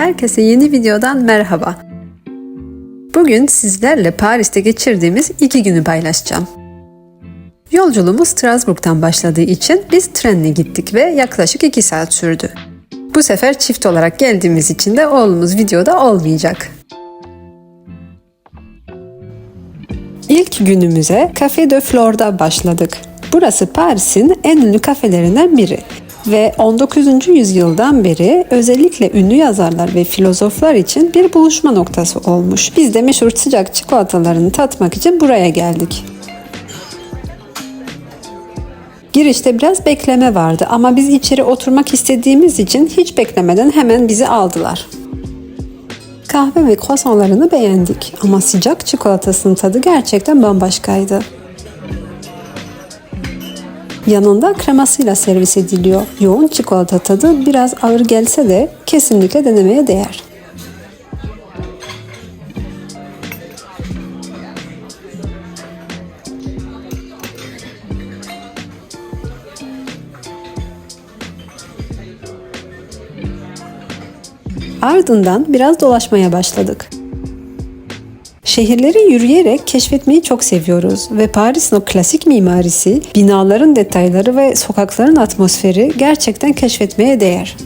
Herkese yeni videodan merhaba. Bugün sizlerle Paris'te geçirdiğimiz iki günü paylaşacağım. Yolculuğumuz Strasbourg'dan başladığı için biz trenle gittik ve yaklaşık 2 saat sürdü. Bu sefer çift olarak geldiğimiz için de oğlumuz videoda olmayacak. İlk günümüze Café de Flor'da başladık. Burası Paris'in en ünlü kafelerinden biri ve 19. yüzyıldan beri özellikle ünlü yazarlar ve filozoflar için bir buluşma noktası olmuş. Biz de meşhur sıcak çikolatalarını tatmak için buraya geldik. Girişte biraz bekleme vardı ama biz içeri oturmak istediğimiz için hiç beklemeden hemen bizi aldılar. Kahve ve croissantlarını beğendik ama sıcak çikolatasının tadı gerçekten bambaşkaydı. Yanında kremasıyla servis ediliyor. Yoğun çikolata tadı biraz ağır gelse de kesinlikle denemeye değer. Ardından biraz dolaşmaya başladık. Şehirleri yürüyerek keşfetmeyi çok seviyoruz ve Paris'in o klasik mimarisi, binaların detayları ve sokakların atmosferi gerçekten keşfetmeye değer.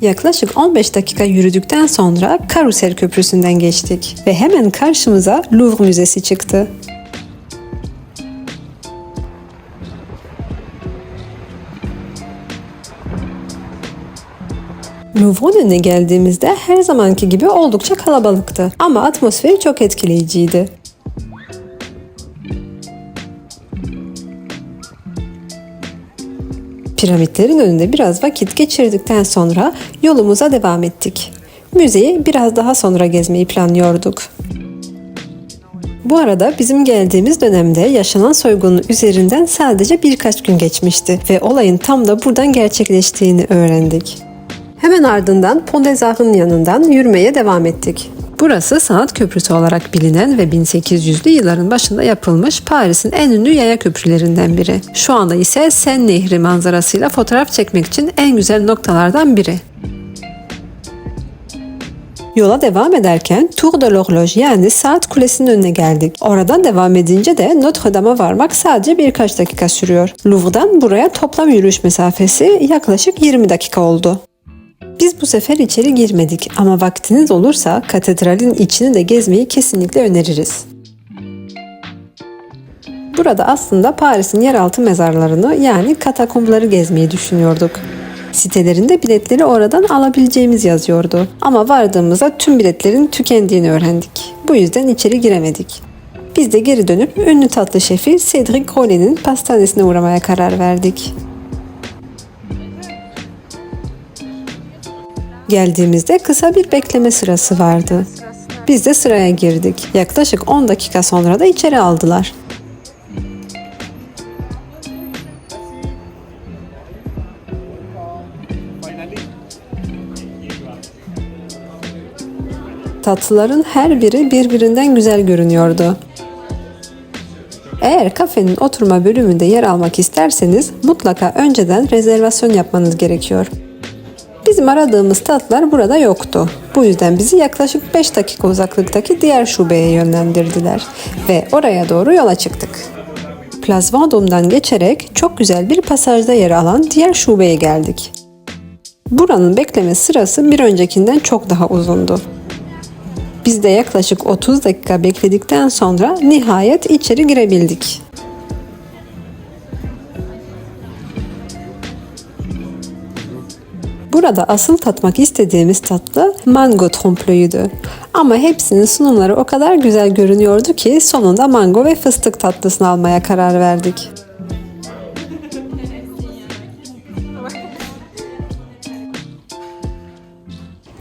Yaklaşık 15 dakika yürüdükten sonra Karusel Köprüsü'nden geçtik ve hemen karşımıza Louvre Müzesi çıktı. Önüne geldiğimizde her zamanki gibi oldukça kalabalıktı ama atmosferi çok etkileyiciydi. Piramitlerin önünde biraz vakit geçirdikten sonra yolumuza devam ettik. Müzeyi biraz daha sonra gezmeyi planlıyorduk. Bu arada bizim geldiğimiz dönemde yaşanan soygunun üzerinden sadece birkaç gün geçmişti ve olayın tam da buradan gerçekleştiğini öğrendik. Hemen ardından Arts'ın yanından yürümeye devam ettik. Burası sanat köprüsü olarak bilinen ve 1800'lü yılların başında yapılmış Paris'in en ünlü yaya köprülerinden biri. Şu anda ise Sen Nehri manzarasıyla fotoğraf çekmek için en güzel noktalardan biri. Yola devam ederken Tour de l'Horloge yani saat kulesinin önüne geldik. Oradan devam edince de Notre Dame'a varmak sadece birkaç dakika sürüyor. Louvre'dan buraya toplam yürüyüş mesafesi yaklaşık 20 dakika oldu. Biz bu sefer içeri girmedik ama vaktiniz olursa katedralin içini de gezmeyi kesinlikle öneririz. Burada aslında Paris'in yeraltı mezarlarını yani katakombları gezmeyi düşünüyorduk. Sitelerinde biletleri oradan alabileceğimiz yazıyordu. Ama vardığımızda tüm biletlerin tükendiğini öğrendik. Bu yüzden içeri giremedik. Biz de geri dönüp ünlü tatlı şefi Cedric Rollet'in pastanesine uğramaya karar verdik. Geldiğimizde kısa bir bekleme sırası vardı. Biz de sıraya girdik. Yaklaşık 10 dakika sonra da içeri aldılar. Tatlıların her biri birbirinden güzel görünüyordu. Eğer kafenin oturma bölümünde yer almak isterseniz mutlaka önceden rezervasyon yapmanız gerekiyor. Bizim aradığımız tatlar burada yoktu. Bu yüzden bizi yaklaşık 5 dakika uzaklıktaki diğer şubeye yönlendirdiler ve oraya doğru yola çıktık. Place Vendôme'dan geçerek çok güzel bir pasajda yer alan diğer şubeye geldik. Buranın bekleme sırası bir öncekinden çok daha uzundu. Biz de yaklaşık 30 dakika bekledikten sonra nihayet içeri girebildik. Burada asıl tatmak istediğimiz tatlı mango trompe Ama hepsinin sunumları o kadar güzel görünüyordu ki sonunda mango ve fıstık tatlısını almaya karar verdik.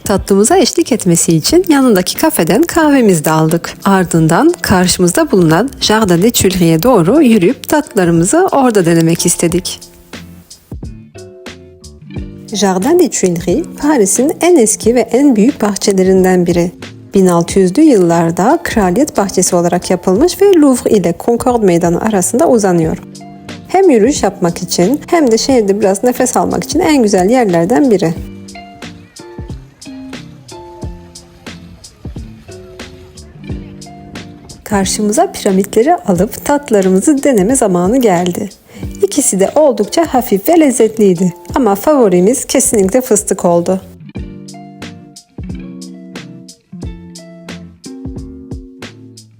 Tatlımıza eşlik etmesi için yanındaki kafeden kahvemizi de aldık. Ardından karşımızda bulunan Jardin des Tuileries doğru yürüyüp tatlarımızı orada denemek istedik. Jardin des Tuileries, Paris'in en eski ve en büyük bahçelerinden biri. 1600'lü yıllarda kraliyet bahçesi olarak yapılmış ve Louvre ile Concorde Meydanı arasında uzanıyor. Hem yürüyüş yapmak için hem de şehirde biraz nefes almak için en güzel yerlerden biri. Karşımıza piramitleri alıp tatlarımızı deneme zamanı geldi. İkisi de oldukça hafif ve lezzetliydi ama favorimiz kesinlikle fıstık oldu.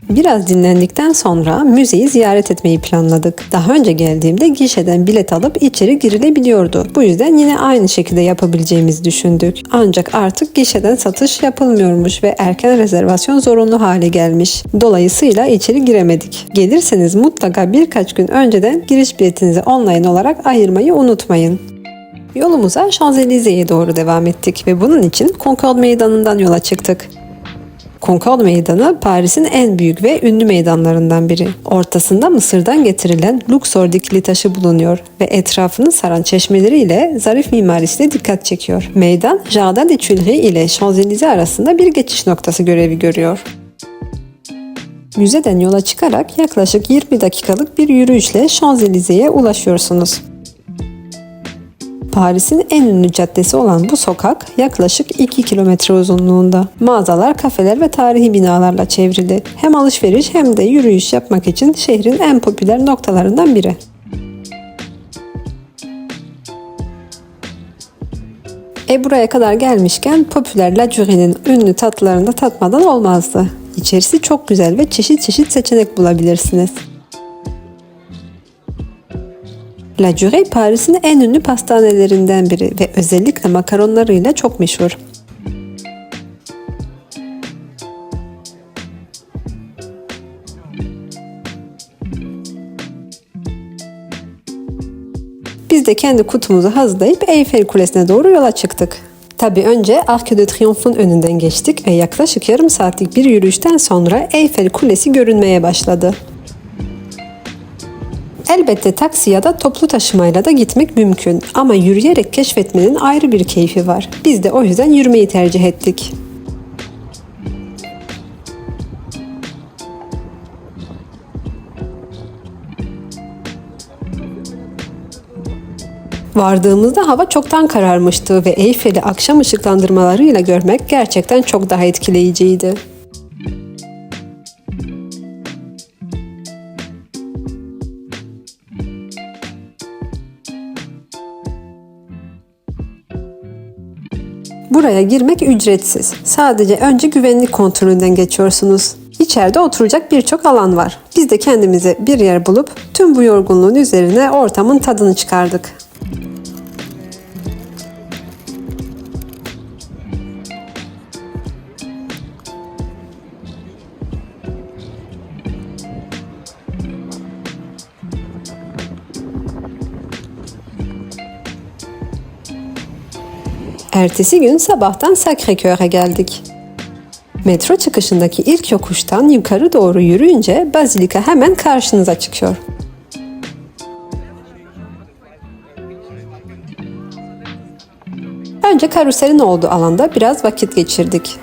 Biraz dinlendikten sonra müzeyi ziyaret etmeyi planladık. Daha önce geldiğimde gişeden bilet alıp içeri girilebiliyordu. Bu yüzden yine aynı şekilde yapabileceğimizi düşündük. Ancak artık gişeden satış yapılmıyormuş ve erken rezervasyon zorunlu hale gelmiş. Dolayısıyla içeri giremedik. Gelirseniz mutlaka birkaç gün önceden giriş biletinizi online olarak ayırmayı unutmayın. Yolumuza Champs-Élysées doğru devam ettik ve bunun için Concorde Meydanı'ndan yola çıktık. Concorde Meydanı Paris'in en büyük ve ünlü meydanlarından biri. Ortasında Mısır'dan getirilen Luxor dikili taşı bulunuyor ve etrafını saran çeşmeleriyle zarif mimarisiyle dikkat çekiyor. Meydan, Jardin des Tuileries ile Champs-Élysées arasında bir geçiş noktası görevi görüyor. Müzeden yola çıkarak yaklaşık 20 dakikalık bir yürüyüşle Champs-Élysées'e ulaşıyorsunuz. Paris'in en ünlü caddesi olan bu sokak yaklaşık 2 kilometre uzunluğunda. Mağazalar, kafeler ve tarihi binalarla çevrili. Hem alışveriş hem de yürüyüş yapmak için şehrin en popüler noktalarından biri. E buraya kadar gelmişken popüler La Jurie'nin ünlü tatlılarını da tatmadan olmazdı. İçerisi çok güzel ve çeşit çeşit seçenek bulabilirsiniz. La Jurée Paris'in en ünlü pastanelerinden biri ve özellikle makaronlarıyla çok meşhur. Biz de kendi kutumuzu hazırlayıp Eyfel Kulesi'ne doğru yola çıktık. Tabi önce Arc de Triomphe'un önünden geçtik ve yaklaşık yarım saatlik bir yürüyüşten sonra Eyfel Kulesi görünmeye başladı. Elbette taksi ya da toplu taşımayla da gitmek mümkün ama yürüyerek keşfetmenin ayrı bir keyfi var. Biz de o yüzden yürümeyi tercih ettik. Vardığımızda hava çoktan kararmıştı ve Eyfel'i akşam ışıklandırmalarıyla görmek gerçekten çok daha etkileyiciydi. Buraya girmek ücretsiz. Sadece önce güvenlik kontrolünden geçiyorsunuz. İçeride oturacak birçok alan var. Biz de kendimize bir yer bulup tüm bu yorgunluğun üzerine ortamın tadını çıkardık. Ertesi gün sabahtan Sacré-Cœur'e geldik. Metro çıkışındaki ilk yokuştan yukarı doğru yürüyünce Bazilika hemen karşınıza çıkıyor. Önce karuselin olduğu alanda biraz vakit geçirdik.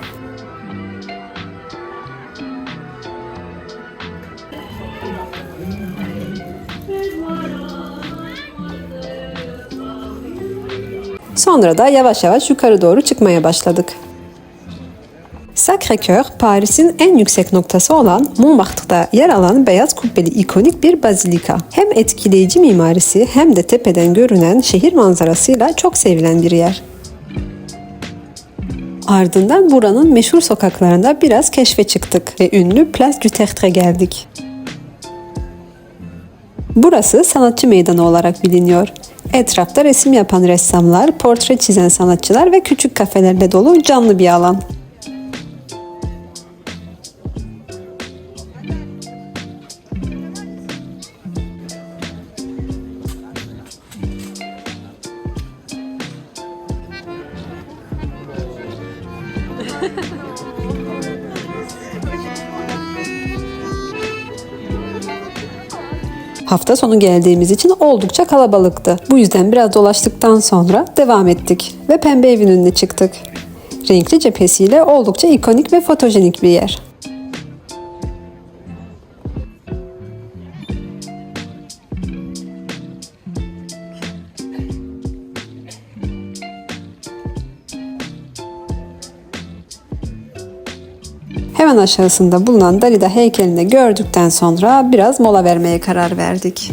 Sonra da yavaş yavaş yukarı doğru çıkmaya başladık. Sacré-Cœur, Paris'in en yüksek noktası olan Montmartre'da yer alan beyaz kubbeli ikonik bir bazilika. Hem etkileyici mimarisi hem de tepeden görünen şehir manzarasıyla çok sevilen bir yer. Ardından buranın meşhur sokaklarında biraz keşfe çıktık ve ünlü Place du Tertre geldik. Burası sanatçı meydanı olarak biliniyor. Etrafta resim yapan ressamlar, portre çizen sanatçılar ve küçük kafelerle dolu canlı bir alan. Hafta sonu geldiğimiz için oldukça kalabalıktı. Bu yüzden biraz dolaştıktan sonra devam ettik ve pembe evin önüne çıktık. Renkli cephesiyle oldukça ikonik ve fotojenik bir yer. Hemen aşağısında bulunan Dalida heykelini gördükten sonra biraz mola vermeye karar verdik.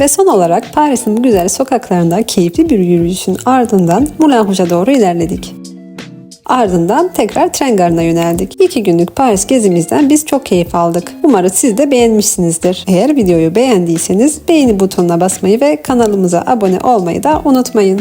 Ve son olarak Paris'in bu güzel sokaklarında keyifli bir yürüyüşün ardından Moulin Rouge'a doğru ilerledik. Ardından tekrar tren garına yöneldik. İki günlük Paris gezimizden biz çok keyif aldık. Umarım siz de beğenmişsinizdir. Eğer videoyu beğendiyseniz beğeni butonuna basmayı ve kanalımıza abone olmayı da unutmayın.